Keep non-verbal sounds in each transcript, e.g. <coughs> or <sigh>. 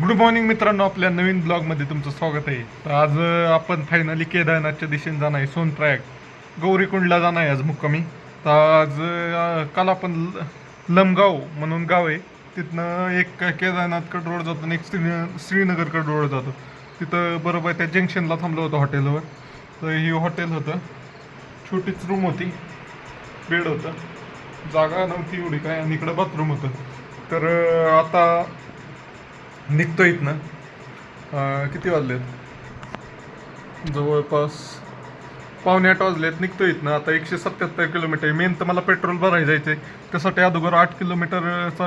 Good morning मित्रांनो. आपल्या नवीन ब्लॉगमध्ये तुमचं स्वागत आहे. तर आज आपण फायनली केदारनाथच्या दिशेने जाणार आहे सोनप्रयाग. गौरीकुंडला जाणार आहे आज मुक्कामी. तर आज काल आपण ल- लमगाव म्हणून गाव आहे. तिथनं एक केदारनाथकडे रोड जातो आणि एक श्री श्रीनगरकडे रोड जातो. तिथं बरोबर त्या जंक्शनला थांबलो होतो हॉटेलवर. तर ही हॉटेल होतं. छोटीच रूम होती. बेड होतं. जागा नव्हती एवढी काय. आणि इकडं बाथरूम होतं. तर आता निघतो इथनं. किती वाजलेत? जवळपास पावणे आठ वाजलेत निघतो इथनं. आता एकशे सत्याहत्तर किलोमीटर. मेन तर मला पेट्रोल भरायला जायचं आहे त्यासाठी अगोदर आठ किलोमीटरचा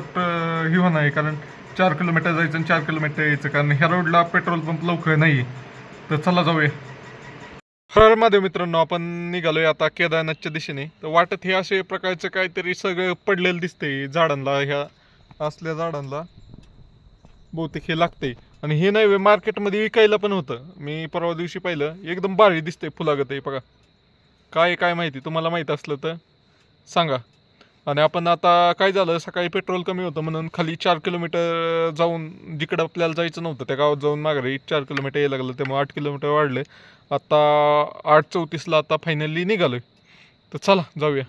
हे होणार आहे. कारण चार किलोमीटर जायचं आणि चार किलोमीटर यायचं. कारण ह्या रोडला पेट्रोल पंप लवकर नाही तर चला जाऊया. हर महादेव मित्रांनो आपण निघालोय आता केदारनाथच्या दिशेने. तर वाटत हे असे प्रकारचं काहीतरी सगळं पडलेलं दिसतंय झाडांना ह्या असल्या झाडांना बहुतेक हे लागते आणि हे नाही मार्केटमध्ये विकायला पण होतं. मी परवा दिवशी पाहिलं एकदम भारी दिसते फुलागत आहे बघा. काय काय माहिती? तुम्हाला माहीत असलं तर सांगा. आणि आपण आता काय झालं सकाळी पेट्रोल कमी होतं म्हणून खाली चार किलोमीटर जाऊन जिकडं आपल्याला जायचं नव्हतं त्या गावात जाऊन माघारी चार किलोमीटर यायला लागलं त्यामुळे आठ किलोमीटर वाढले. आता आठ चौतीसला आता फायनली निघालो तर चला जाऊया.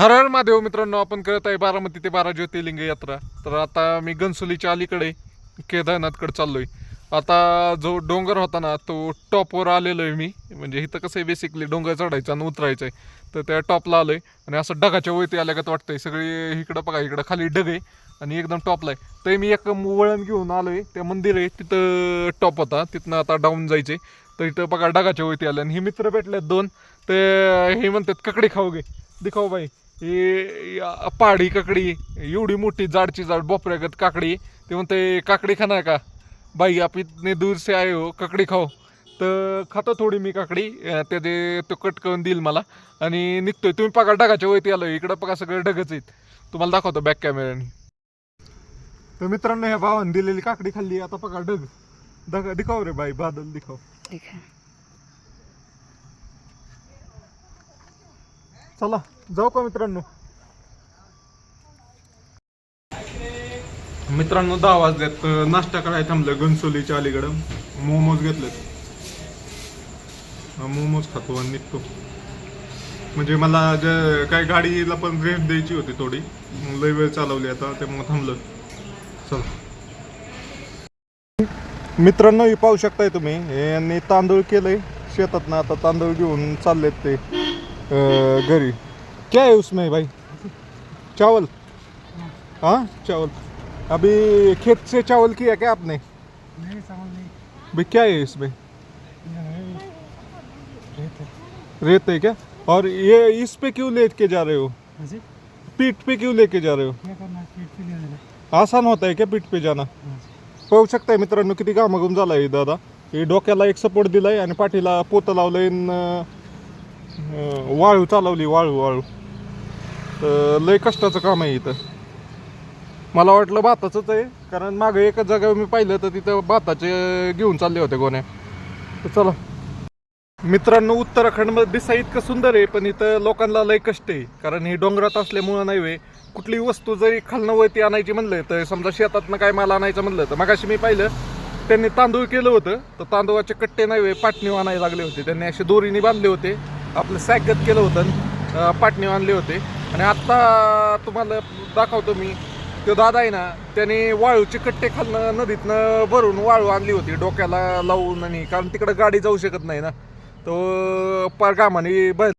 हर हर महादेव मित्रांनो आपण करत आहे बारामती ते बारा ज्योतिर्लिंग यात्रा. तर आता मी घनसोलीच्या अलीकडे केदारनाथकडे चाललोय. आता जो डोंगर होता ना तो टॉपवर आलेलो आहे मी. म्हणजे इथं कसं आहे बेसिकली डोंगर चढायचं आणि उतरायचं आहे. तर त्या टॉपला आलोय आणि असं ढगाच्या वरती आल्यागत वाटतंय. सगळी इकडं बघा इकडं खाली ढग आहे आणि एकदम टॉपला आहे. तर मी एक वळण घेऊन आलो आहे ते मंदिर आहे तिथं टॉप होता. तिथनं आता डाऊन जायचे तर इथं बघा ढगाच्या वरती आलं आणि हे मित्र भेटलेत दोन. ते हे म्हणतात ककडी खाऊ गे दिखाऊ बाई. हे या- पहाडी काकडी एवढी मोठी जाडची जाड बोपऱ्यागत काकडी. ते म्हणते काकडी खाणार का? बाई आप इतने दूर से आए हो काकडी खाओ तर खातो थोडी मी काकडी. त्याचे तो कट करून देईल मला. आणि निघतोय. तुम्ही पका ढगाच्या वरती आलो. इकडं पका सगळे ढगच आहेत. तुम्हाला दाखवतो बॅक कॅमेऱ्याने तर मित्रांनो ह्या भावाने दिलेली काकडी खाल्ली. आता पका ढग. ढग दिखाव रे बाई बादल दिखाव चला. जाऊ का मित्रांनो? मित्रांनो दहा वाजल्यात नाश्ता करायला थांबलं घनसोलीच्या अलीकडं. मोमोज घेतलेत. मोमोज खातो आणि निघतो. म्हणजे मला जे काय गाडीला पण रेंट द्यायची होती थोडी. लई लय वेळ चालवली आता त्यामुळे थांबलं चला. मित्रांनो हे पाहू शकताय तुम्ही. यांनी तांदूळ केलंय. शेतात ना आता तांदूळ घेऊन चाललेत ते घरी. क्या है उसमें भाई? चावल? हाँ चावल। अभी खेत से चावल किया क्या आपने? नहीं समझ नहीं। भाई क्या है इसमें? रहते रेत है। क्या? और ये इस पे क्यों लेके जा रहे हो? पीठ पे क्यों लेके जा रहे हो? क्या करना पीठ पे ले आसान होता है क्या पीठ पे जाना? पाहू शकताय मित्रांनो किती घामाघूम झालाय दादा? हे डोक्याला एक सपोर्ट दिलाय आणि पाठीला पोतं लावलंय वाळू चालवली वाळू वाळू. तर लय कष्टाचं काम आहे इथं. मला वाटलं भाताचंच आहे कारण मागं एकच जागा मी पाहिलं तर तिथं भाताचे घेऊन चालले होते गोण्या. तर चला. मित्रांनो उत्तराखंडमध्ये दिसा इतकं सुंदर आहे पण इथं लोकांना लय कष्ट आहे कारण हे डोंगरात असल्यामुळं नाही वे कुठली वस्तू जरी खालनं वरती आणायची म्हणलं तर समजा शेतातनं काय माल आणायचं म्हणलं तर मगाशी मी पाहिलं त्यांनी तांदूळ केलं होतं तर तांदूळाचे कट्टे नाही वे पाटणी आणायला लागले होते. त्यांनी असे दोरीने बांधले होते आपलं सॅगत केलं होतं पाटणी आणले होते. आणि आत्ता तुम्हाला दाखवतो मी तो दादा आहे ना त्याने वाळूचे कट्टे खालनं नदीतनं भरून वाळू आणली होती डोक्याला लावून आणि कारण तिकडं गाडी जाऊ शकत नाही ना तो पार गामाने ब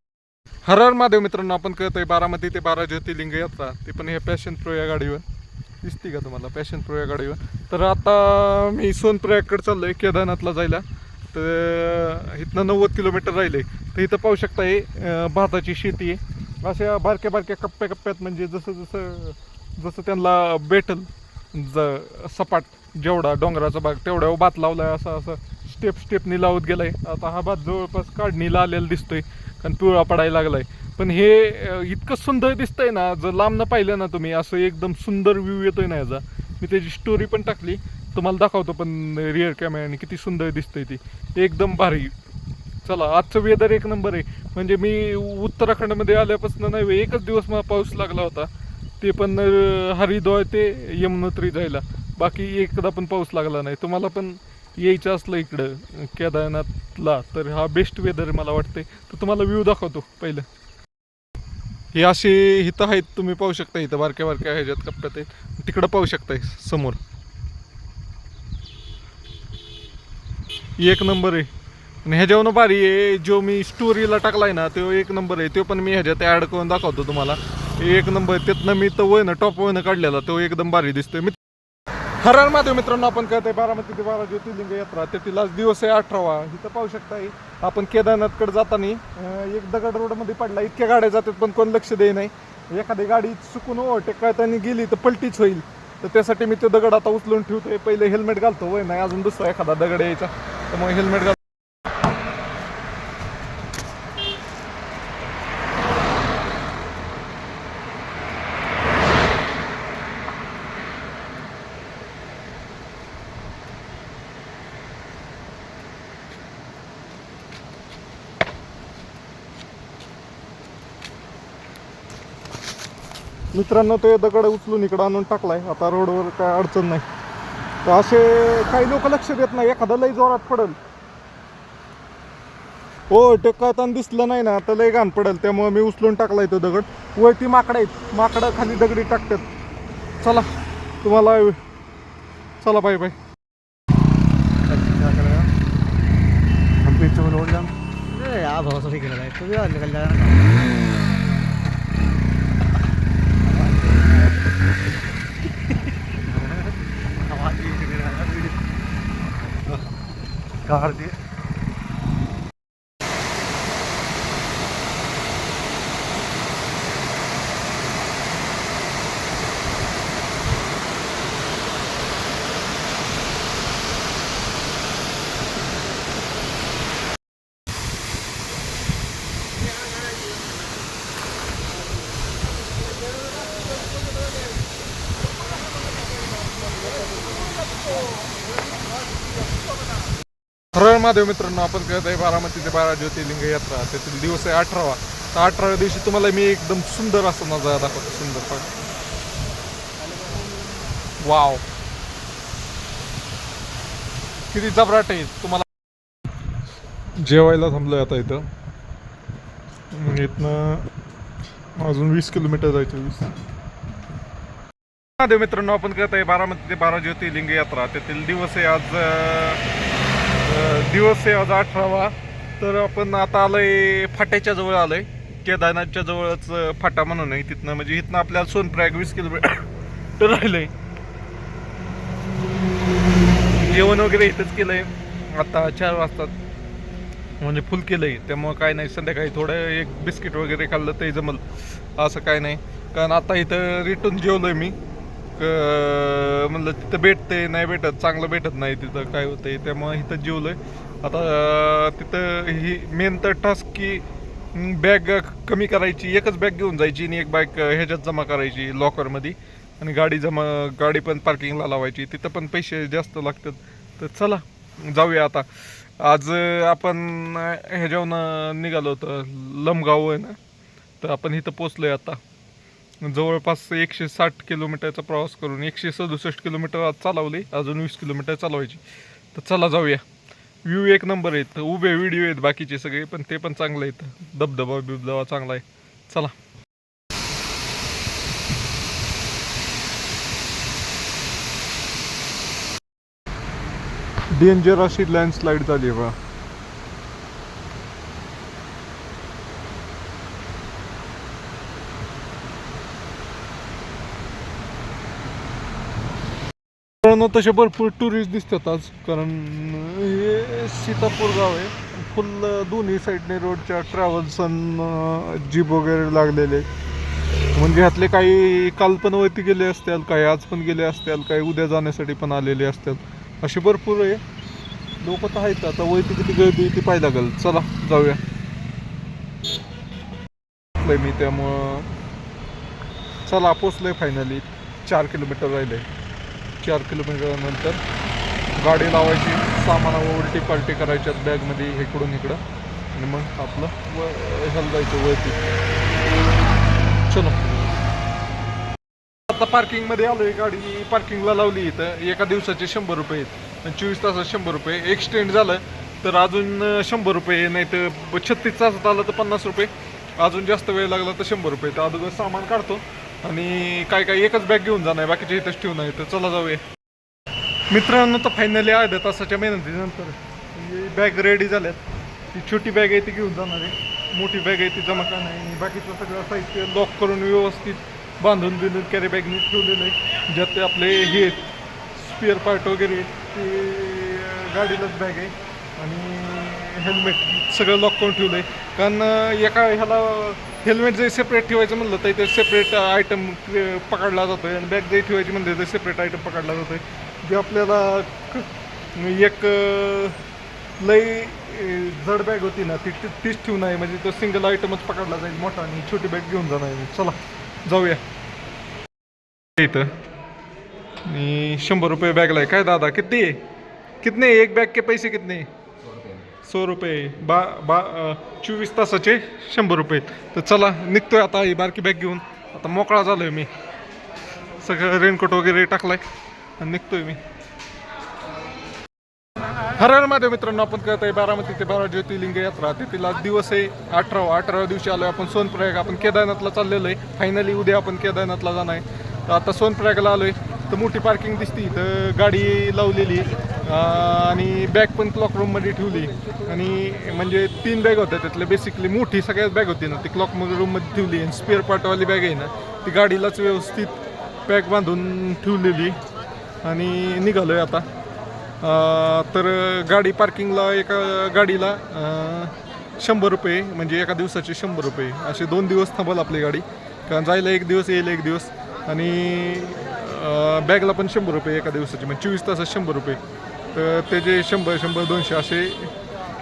हरहर महादेव मित्रांनो आपण कळतोय बारामती ते बारा ज्योतिर्लिंग यात्रा ते पण हे पॅशन प्रो या गाडीवर. दिसते का तुम्हाला पॅशन प्रो या गाडीवर? तर आता मी सोनप्रयागकडे आहे केदारनाथला जायला. तर इथनं नव्वद किलोमीटर राहिले. तर इथं पाहू शकता हे भाताची शेती आहे. अशा बारक्या बारक्या कप्प्या कप्प्यात म्हणजे जसं जसं जसं त्यांना बेटल ज सपाट जेवढा डोंगराचा भाग तेवढ्या भात लावला आहे असं असं स्टेप स्टेपनी लावत गेला आहे आता हा भात जवळपास काढणीला आलेला दिसतोय कारण पिवळा पडायला लागलाय. पण हे इतकं सुंदर दिसतंय ना जर लांबनं पाहिलं ना तुम्ही असं एकदम सुंदर व्ह्यू येतोय ना याचा. मी त्याची स्टोरी पण टाकली तुम्हाला दाखवतो पण रिअर कॅमेऱ्याने किती सुंदर दिसतंय ती. एकदम भारी. चला आजचं वेदर एक नंबर आहे. म्हणजे मी उत्तराखंडमध्ये आल्यापासून नाही एकच दिवस मला पाऊस लागला होता. ते पण हरिद्वार ते यमुनोत्री जायला. बाकी एकदा पण पाऊस लागला नाही. तुम्हाला पण यायचं असलं इकडं केदारनाथला तर हा बेस्ट वेदर मला वाटते तर तुम्हाला व्ह्यू दाखवतो पहिलं. हे असे इथं आहेत तुम्ही पाहू शकता इथं. बारक्या बारक्या ह्याच्यात कप्प्यात आहेत. तिकडं पाहू शकताय समोर. एक नंबर आहे. आणि ह्याच्यावर भारी आहे. जो मी स्टोरीला टाकलाय ना तो एक नंबर आहे. तो पण मी ह्याच्यात ॲड करून दाखवतो तुम्हाला. एक नंबर त्यातनं मी तो वय ना टॉप वयनं काढलेला. तो एकदम भारी दिसतोय. मित्र हरार हर मित्रांनो आपण कळतंय बारामती ते बारा ज्योतिर्लिंग यात्रा. त्यातील आज दिवस आहे अठरावा. इथं पाहू शकता आपण केदारनाथकडे जाताना एक दगड रोडमध्ये पडला. इतक्या गाड्या जातात पण कोण लक्ष दे नाही एखादी गाडी चुकून ओव्हरटेक करताना गेली तर पलटीच होईल. तर त्यासाठी मी तो दगड आता उचलून ठेवतोय. पहिले हेल्मेट घालतो. वय नाही अजून दुसरा एखादा दगड यायचा. त्यामुळे हेल्मेट घाल मित्रांनो ते दगड उचलून इकडं आणून टाकलाय. आता रोडवर काय अडचण नाही. तर असे काही लोक लक्ष देत नाही. एखादा लई जोरात पडल. हो टेकाताना दिसलं नाही ना तर लई घाण पडेल. त्यामुळे मी उचलून टाकलाय तो दगड. वरती माकडं आहेत. माकडं खाली दगडी टाकतात. चला तुम्हाला चला बाय बाय. हम पीछे को लौट जाम अरे यार भरोसा नहीं कर रहा है तो भी यार निकल जाएगा ना आवाज ही निकल रहा है वीडियो कार दिए हर महादेव मित्रांनो आपण करत आहे बारामती ते बारा ज्योतिर्लिंग यात्रा. त्यातील दिवस आहे अठरावा. तर अठराव्या दिवशी तुम्हाला मी एकदम सुंदर असं नजारा दाखवतो. सुंदर पण. वाव. किती जबराट आहे. तुम्हाला जेवायला थांबलोय आता इथं. इथनं अजून वीस किलोमीटर जायचं वीस. महादेव मित्रांनो आपण करत आहे बारामती ते बारा ज्योतिर्लिंग यात्रा. त्यातील दिवस आहे आज दिवस आहे आज अठरावा. तर आपण आता आलोय फाट्याच्या जवळ आलोय. केदारनाथच्या जवळच फाटा म्हणून आहे तिथनं. म्हणजे इथनं आपल्याला सोनप्रयाग वीस किलोमीटर <coughs> राहिलंय. जेवण वगैरे इथंच केलंय. आता चार वाजता म्हणजे फुल केलंय. त्यामुळं काय नाही संध्याकाळी थोडं एक बिस्किट वगैरे खाल्लं तरी जमल. असं काय नाही. कारण आता इथं रिटर्न जेवलोय मी. म्हणलं तिथं भेटते नाही भेटत चांगलं भेटत नाही तिथं काय होतंय त्यामुळं इथं जेवलोय. आता तिथं ही मेन तर टास्क की बॅग कमी करायची एकच बॅग घेऊन जायची आणि एक बॅग ह्याच्यात जमा करायची लॉकरमध्ये आणि गाडी जमा गाडी पण पार्किंगला लावायची. तिथं पण पैसे जास्त लागतात. तर चला जाऊया आता. आज आपण अं, ह्याच्यावरून निघालो होतं लमगाव आहे ना तर आपण इथं पोचलो आहे आता. जवळपास एकशे साठ किलोमीटरचा प्रवास करून एकशे सदुसष्ट किलोमीटर आज चालवली. अजून वीस किलोमीटर चालवायची. तर चला जाऊया. व्ह्यू एक नंबर आहेत. उभे व्हिडिओ आहेत बाकीचे सगळे पण ते पण चांगले आहेत. धबधबा बिबधबा चांगला आहे. चला. डेंजर अशी लँडस्लाईड झाली आहे मित्रांनो तसे भरपूर टुरिस्ट दिसतात आज कारण हे सीतापूर गाव आहे. फुल दोन्ही साईडने रोडच्या ट्रॅव्हल्स जीप वगैरे लागलेले म्हणजे ह्यातले काही काल पण वरती गेले असतील काही आज पण गेले असतील काही उद्या जाण्यासाठी पण आलेले असतील. असे भरपूर आहे. लोक तर आहेत आता वरती किती गर्दी ती पाहायला लागेल. चला जाऊया. मी त्यामुळं चला पोचलोय फायनली चार किलोमीटर राहिले चार किलोमीटरनंतर गाडी लावायची सामानावर उलटी पालटी करायच्यात बॅगमध्ये इकडून इकडं. आणि मग आपलं व ह्याला जायचं वरती. चलो. आता पार्किंगमध्ये आलो आहे गाडी पार्किंगला लावली इथं. एका दिवसाचे शंभर रुपये आहेत. आणि चोवीस तासात शंभर रुपये. एक्सटेंड झालं तर अजून शंभर रुपये नाही तर छत्तीस तासात आलं तर पन्नास रुपये. अजून जास्त वेळ लागला तर शंभर रुपये. तर अगोदर सामान काढतो. आणि काय काय एकच बॅग घेऊन जाणार बाकीचे इथंच ठेवून आहे तर चला जाऊया. मित्रांनो तर फायनली अर्ध्या तासाच्या मेहनतीनंतर बॅग रेडी झाल्यात. ती छोटी बॅग आहे ती घेऊन जाणार आहे. मोठी बॅग आहे ती जमा करणार आहे. बाकीचं सगळं साहित्य लॉक करून व्यवस्थित बांधून बिंधून कॅरी बॅगने ठेवलेलं आहे. ज्यात ते आपले हे स्पेअर पार्ट वगैरे आहेत, ते गाडीलाच बॅग आहे. आणि हेल्मेट सगळं लॉक करून ठेवलं आहे कारण एका ह्याला हेल्मेट जरी सेपरेट ठेवायचं म्हणलं तर ते सेपरेट आयटम पकडला जातो आहे आणि बॅग जरी ठेवायची म्हणलं तर सेपरेट आयटम पकडला जातो आहे जे आपल्याला एक लई जड बॅग होती ना ती तीच ठेवून आहे. म्हणजे तो सिंगल आयटमच पकडला जाईल मोठा आणि छोटी बॅग घेऊन जाणार आहे. चला जाऊया. इथं. आणि शंभर रुपये बॅगला आहे. काय दादा किती? आहे कितने? एक बॅग के पैसे कितने? सौ रुपये बा बा चोवीस तासाचे शंभर रुपये तर चला निघतोय आता ही बारकी बॅग घेऊन. आता मोकळा झालोय मी. सगळं रेनकोट वगैरे टाकलाय. आणि निघतोय मी. हर हर महादेव मित्रांनो आपण करत आहे बारामती ते बारा ज्योतिर्लिंग यात्रा. तेथील आज दिवस आहे अठरावा अठराव्या दिवशी आलोय आपण. सोनप्रयाग आपण केदारनाथला चाललेलो आहे. फायनली उद्या आपण केदारनाथला जाणार आहे. तर आता सोनप्रयागला आलोय. तर मोठी पार्किंग दिसती. तर गाडी लावलेली आहे. आणि बॅग पण क्लॉक रूममध्ये ठेवली. आणि म्हणजे तीन बॅग होत्या त्यातल्या. बेसिकली मोठी सगळ्यात बॅग होती ना. ती क्लॉक रूममध्ये ठेवली. आणि स्पेअर पार्टवाली बॅग आहे ना ती गाडीलाच व्यवस्थित पॅक बांधून ठेवलेली. आणि निघालोय आता. तर गाडी पार्किंगला एका गाडीला शंभर रुपये म्हणजे एका दिवसाचे शंभर रुपये. असे दोन दिवस थांबल आपली गाडी. कारण जायला एक दिवस येईल एक दिवस. आणि बॅगला पण शंभर रुपये एका दिवसाचे. म्हणजे चोवीस तासात शंभर रुपये. तर त्याचे शंभर शंभर दोनशे असे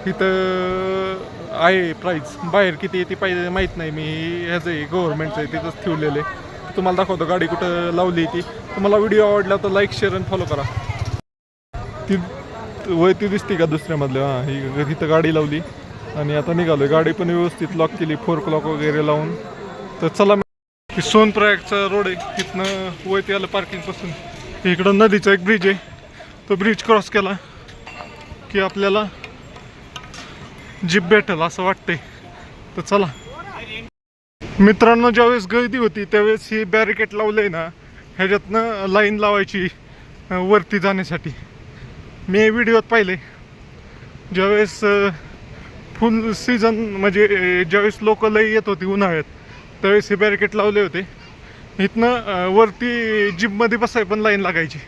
तिथं आहे प्राईज बाहेर किती आहे ती पाहिजे माहीत नाही. मी ह्याचं आहे गव्हर्नमेंटचं आहे तिथंच ठेवलेलं आहे. तुम्हाला दाखवतो गाडी कुठं लावली ती. तुम्हाला व्हिडिओ आवडला तर लाईक शेअर आणि फॉलो करा. ती वय ती दिसते का दुसऱ्यामधल्या हां ही तिथं गाडी लावली. आणि आता निघालो गाडी पण व्यवस्थित लॉक केली. फोर क्लॉक वगैरे लावून. तर चला सोनप्रयागचा रोड आहे. तिथनं वय ते आलं पार्किंगपासून इकडं नदीचा एक ब्रिज आहे. तो ब्रिज क्रॉस केला की आपल्याला जीप भेटेल असं वाटतंय. तर चला. मित्रांनो ज्यावेळेस गर्दी होती त्यावेळेस ही बॅरिकेड लावलंय ना ह्याच्यातनं लाईन लावायची वरती जाण्यासाठी. मी व्हिडिओत पाहिले ज्यावेळेस फुल सीझन म्हणजे ज्यावेळेस लोक लई येत होती उन्हाळ्यात त्यावेळेस हे बॅरिकेड लावले होते. इथनं वरती जीपमध्ये बसाय पण लाईन लागायची.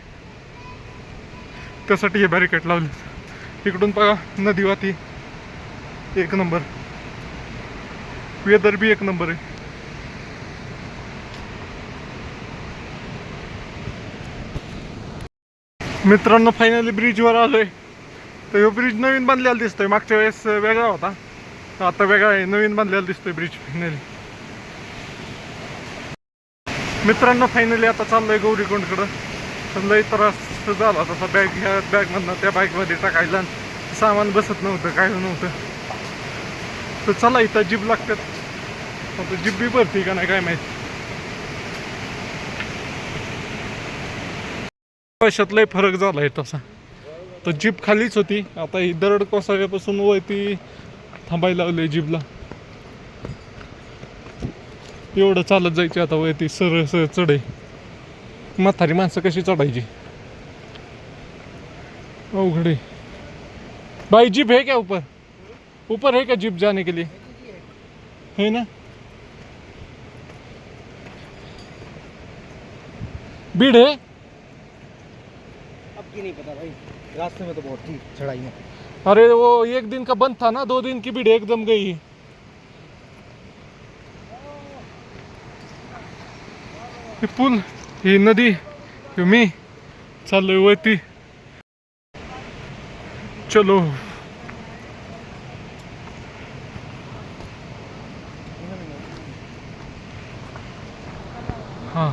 त्यासाठी हे बॅरिकेड लावले? इकडून बघा नदी वाती एक नंबर वेदर बी एक नंबर आहे. मित्रांनो फायनली ब्रिजवर आलोय. तर ह्यो ब्रिज नवीन बांधलेला दिसतोय. मागच्या वेळेस वेगळा होता. आता वेगळा आहे. नवीन बांधलेला दिसतोय ब्रिज फायनली मित्रांनो फायनली आता चाललोय गौरीकोंडकडं. पण लई त्रास झाला तसा बॅग ह्या बॅगमधनं त्या बॅगमध्ये टाकायला सामान बसत नव्हतं काय नव्हतं. तर चला इथं जीप लागतात. आता जीप बी भरती का नाही काय माहिती. पैशात लय फरक झाला आहे तसा. तर जीप खालीच होती. आता ही दरड कोसळल्यापासून वरती थांबायला लागले जीपला. एवढं चालत जायचे आता वरती सरळ सरळ चढे म्हातारी माणसं कशी चढायची? अवघड भाई जीप है क्या ऊपर? ऊपर है क्या जीप जाने के लिए? है ना? भीड़ है? अब की नहीं पता भाई। रास्ते में तो बहुत थी चढ़ाई में। अरे वो एक दिन का बंद था ना दो दिन की भीड़ एकदम गई। हे पूल ही नदी मी चाललोय वरती चलो। हा।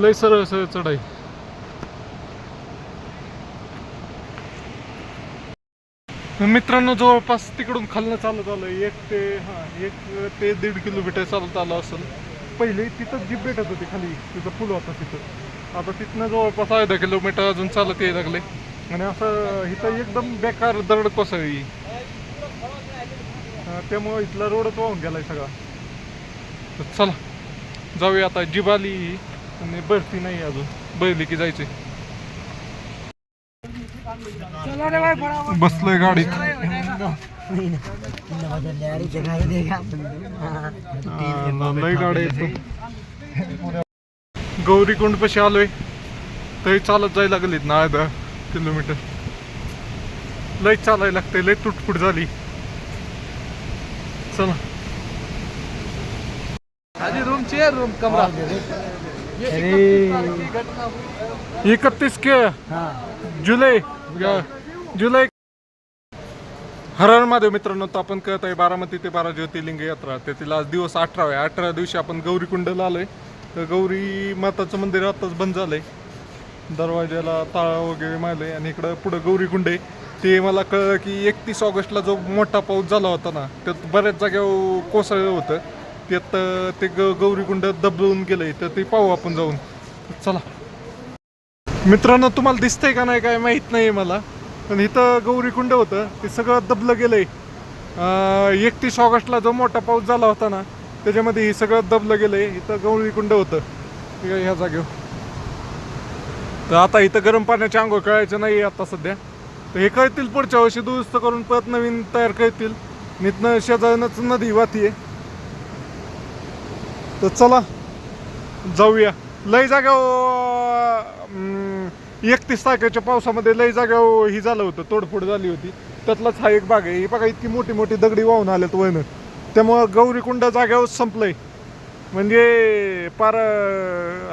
लय सरळ सरळ चढाई। मित्रांनो जवळपास तिकडून खालनं चालत आलं एक ते हा एक ते दीड किलोमीटर चालत आलं असेल. पहिले तिथं जीप भेटत होती खाली. तिथं पूल होता तिथं. आता तिथनं जवळपास अर्धा किलोमीटर अजून चालत यायला लागले आणि असं इथं एकदम बेकार दरड कोसळी. अं, त्यामुळं इथला रोडच वाहून गेलाय सगळा. तर चला जाऊया आता जीप आली आणि भरती नाही अजून. बैली की जायचे बसलोय गाडीत. लय येतो गौरीकुंड पशी आलोय. तरी चालत जायला लागलीत ना अर्धा किलोमीटर. लय चालायला लागते लय तुटफुट झाली. चला. आधी रूम चेअर रूम कमरा. एकतीस के. जुलै. जुलै. हर हर महादेव मित्रांनो तर आपण कळत आहे बारामती ते बारा ज्योतिर्लिंग यात्रा. त्यातील आज दिवस अठरा आहे अठरा दिवशी आपण गौरीकुंडला आलोय. तर गौरी माताचं मंदिर आत्ताच बंद झालंय. दरवाज्याला ताळा वगैरे मारले आणि इकडं पुढं गौरीकुंड आहे ते मला कळलं की एकतीस ऑगस्टला जो मोठा पाऊस झाला होता ना त्यात बऱ्याच जागेवर कोसळलं होतं. त्यात ते ग गौरीकुंड दबून गेलंय तर ते पाहू आपण जाऊन. चला. मित्रांनो तुम्हाला दिसतंय का नाही काय माहीत नाही मला. पण इथं गौरीकुंड होतं ते सगळं दबलं गेलंय. एकतीस ऑगस्टला जो मोठा पाऊस झाला होता ना त्याच्यामध्ये हे सगळं दबलं आहे इथं गौरीकुंड होतं. ह्या जागेवर. तर आता इथं गरम पाण्याची आंघोळ कळायचं नाही आता सध्या. तर हे कळतील पुढच्या वर्षी दुरुस्त करून परत नवीन तयार करतील. नितनं शेजारनंच नदी वाहतीये तर चला जाऊया. लय जाग्यावर एकतीस तारखेच्या पावसामध्ये लय जाग्यावर ही झालं होतं. तोडफोड झाली होती. त्यातलाच हा एक भाग आहे. ही बघा इतकी मोठी मोठी दगडी वाहून आल्यात वयनं त्यामुळं गौरीकुंड जाग्यावर संपलंय. म्हणजे पार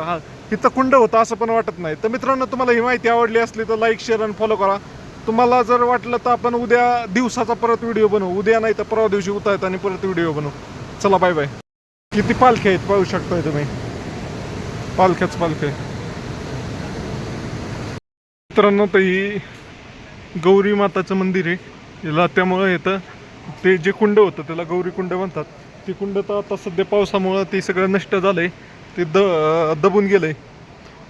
हा इथं कुंड होतं असं पण वाटत नाही. तर मित्रांनो तुम्हाला ही माहिती आवडली असली तर लाईक शेअर आणि फॉलो करा. तुम्हाला जर वाटलं तर आपण उद्या दिवसाचा परत व्हिडिओ बनवू. उद्या नाही तर परवा दिवशी उतारत आणि परत व्हिडिओ बनवू. चला बाय बाय किती पालख्या आहेत पाहू शकताय तुम्ही? पालख्याच पालख्या मित्रांनो तर ही गौरी माताचं मंदिर आहे. याला त्यामुळं येतं ते जे कुंड होतं त्याला गौरी कुंड म्हणतात. ते कुंड तर आता सध्या पावसामुळं ते सगळं नष्ट झालं आहे ते द दबून गेलं आहे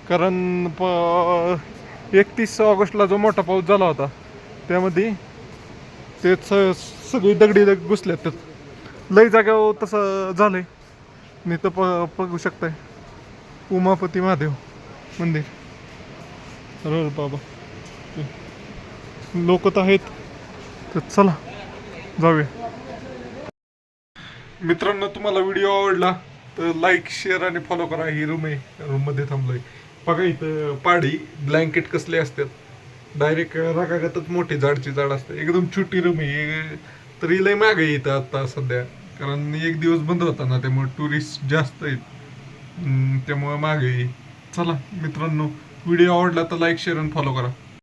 कारण प एकतीस ऑगस्टला जो मोठा पाऊस झाला होता त्यामध्ये ते स सगळी दगडी दग घुसल्यात त्यात. लई जाग्यावर हो तसं झालं आहे मी तर प बघू शकताय. उमापती महादेव मंदिर. अरे बाबा. लोक तर आहेत. तर चला. जाऊया. मित्रांनो तुम्हाला व्हिडिओ आवडला तर लाईक शेअर आणि फॉलो करा. ही रूम आहे. रूममध्ये थांबलोय. बघा इथं पाडी ब्लँकेट कसले असतात. डायरेक्ट रागागतच मोठी झाडची झाड असते. एकदम छोटी रूम आहे. तरी लय मागे आहे इथं आता सध्या. कारण एक दिवस बंद होता ना त्यामुळे टुरिस्ट जास्त आहेत. त्यामुळे मागे आहे. चला मित्रांनो व्हिडिओ आवडला तर लाईक शेअर आणि फॉलो करा.